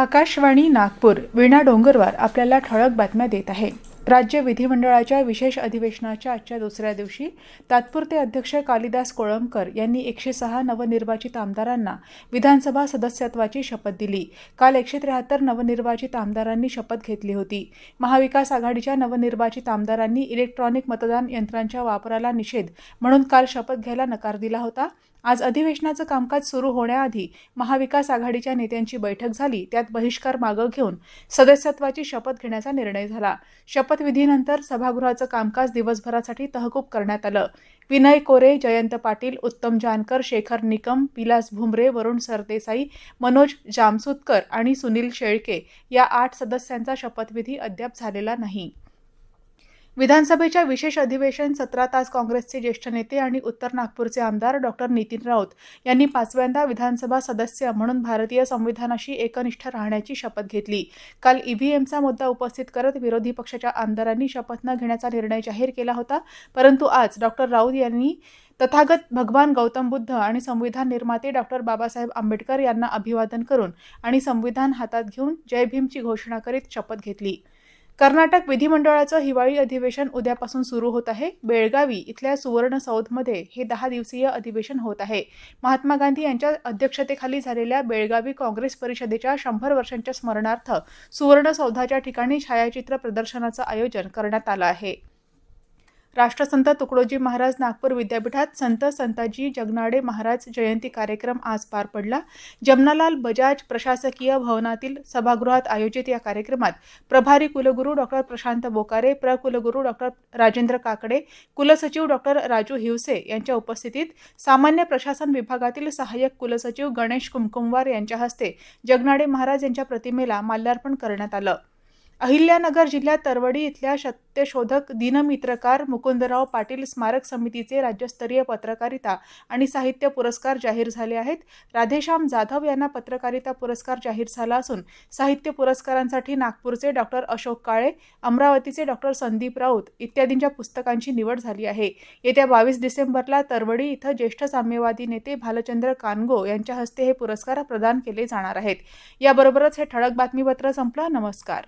आकाशवाणी नागपूर वीणा डोंगरवार आपल्याला ठळक बातम्या देत आहे. राज्य विधिमंडळाच्या विशेष अधिवेशनाच्या आजच्या दुसऱ्या दिवशी तात्पुरते अध्यक्ष कालिदास कोळंबकर यांनी एकशे सहा नवनिर्वाचित आमदारांना विधानसभा सदस्यत्वाची शपथ दिली. काल एकशे त्र्याहत्तर नवनिर्वाचित आमदारांनी शपथ घेतली होती. महाविकास आघाडीच्या नवनिर्वाचित आमदारांनी इलेक्ट्रॉनिक मतदान यंत्रांच्या वापराला निषेध म्हणून काल शपथ घ्यायला नकार दिला होता. आज अधिवेशनाचं कामकाज सुरू होण्याआधी महाविकास आघाडीच्या नेत्यांची बैठक झाली. त्यात बहिष्कार मागं घेऊन सदस्यत्वाची शपथ घेण्याचा निर्णय झाला. शपथविधीनंतर सभागृहाचं कामकाज दिवसभरासाठी तहकूब करण्यात आलं. विनय कोरे जयंत पाटील उत्तम जानकर शेखर निकम विलास भुमरे वरुण सरदेसाई मनोज जामसुतकर आणि सुनील शेळके या आठ सदस्यांचा शपथविधी अद्याप झालेला नाही. विधानसभेच्या विशेष अधिवेशन सत्रात आज काँग्रेसचे ज्येष्ठ नेते आणि उत्तर नागपूरचे आमदार डॉक्टर नितीन राऊत यांनी पाचव्यांदा विधानसभा सदस्य म्हणून भारतीय संविधानाशी एकनिष्ठ राहण्याची शपथ घेतली. काल ईव्हीएमचा मुद्दा उपस्थित करत विरोधी पक्षाच्या आमदारांनी शपथ न घेण्याचा निर्णय जाहीर केला होता. परंतु आज डॉक्टर राऊत यांनी तथागत भगवान गौतम बुद्ध आणि संविधान निर्माते डॉक्टर बाबासाहेब आंबेडकर यांना अभिवादन करून आणि संविधान हातात घेऊन जय भीमची घोषणा करीत शपथ घेतली. कर्नाटक विधिमंडळाचं हिवाळी अधिवेशन उद्यापासून सुरू होत आहे. बेळगावी इथल्या सुवर्ण सौधमध्ये हे दहा दिवसीय अधिवेशन होत आहे. महात्मा गांधी यांच्या अध्यक्षतेखाली झालेल्या बेळगावी काँग्रेस परिषदेच्या शंभर वर्षांच्या स्मरणार्थ सुवर्ण सौधाच्या ठिकाणी छायाचित्र प्रदर्शनाचं आयोजन करण्यात आलं आहे. राष्ट्रसंत तुकडोजी महाराज नागपूर विद्यापीठात संत संताजी जगनाडे महाराज जयंती कार्यक्रम आज पार पडला. जमनालाल बजाज प्रशासकीय भवनातील सभागृहात आयोजित या कार्यक्रमात प्रभारी कुलगुरू डॉक्टर प्रशांत बोकारे प्रकुलगुरू डॉक्टर राजेंद्र काकडे कुलसचिव डॉक्टर राजू हिवसे यांच्या उपस्थितीत सामान्य प्रशासन विभागातील सहाय्यक कुलसचिव गणेश कुमकुमवार यांच्या हस्ते जगनाडे महाराज यांच्या प्रतिमेला माल्यार्पण करण्यात आलं. अहिल्यानगर जिल्ह्यात तरवडी इथल्या सत्यशोधक दिनमित्रकार मुकुंदराव पाटील स्मारक समितीचे राज्यस्तरीय पत्रकारिता आणि साहित्य पुरस्कार जाहीर झाले आहेत. राधेश्याम जाधव यांना पत्रकारिता पुरस्कार जाहीर झाला असून साहित्य पुरस्कारांसाठी नागपूरचे डॉक्टर अशोक काळे अमरावतीचे डॉक्टर संदीप राऊत इत्यादींच्या पुस्तकांची निवड झाली आहे. येत्या बावीस डिसेंबरला तरवडी इथं ज्येष्ठ साम्यवादी नेते भालचंद्र कानगो यांच्या हस्ते हे पुरस्कार प्रदान केले जाणार आहेत. याबरोबरच हे ठळक बातमीपत्र संपलं. नमस्कार.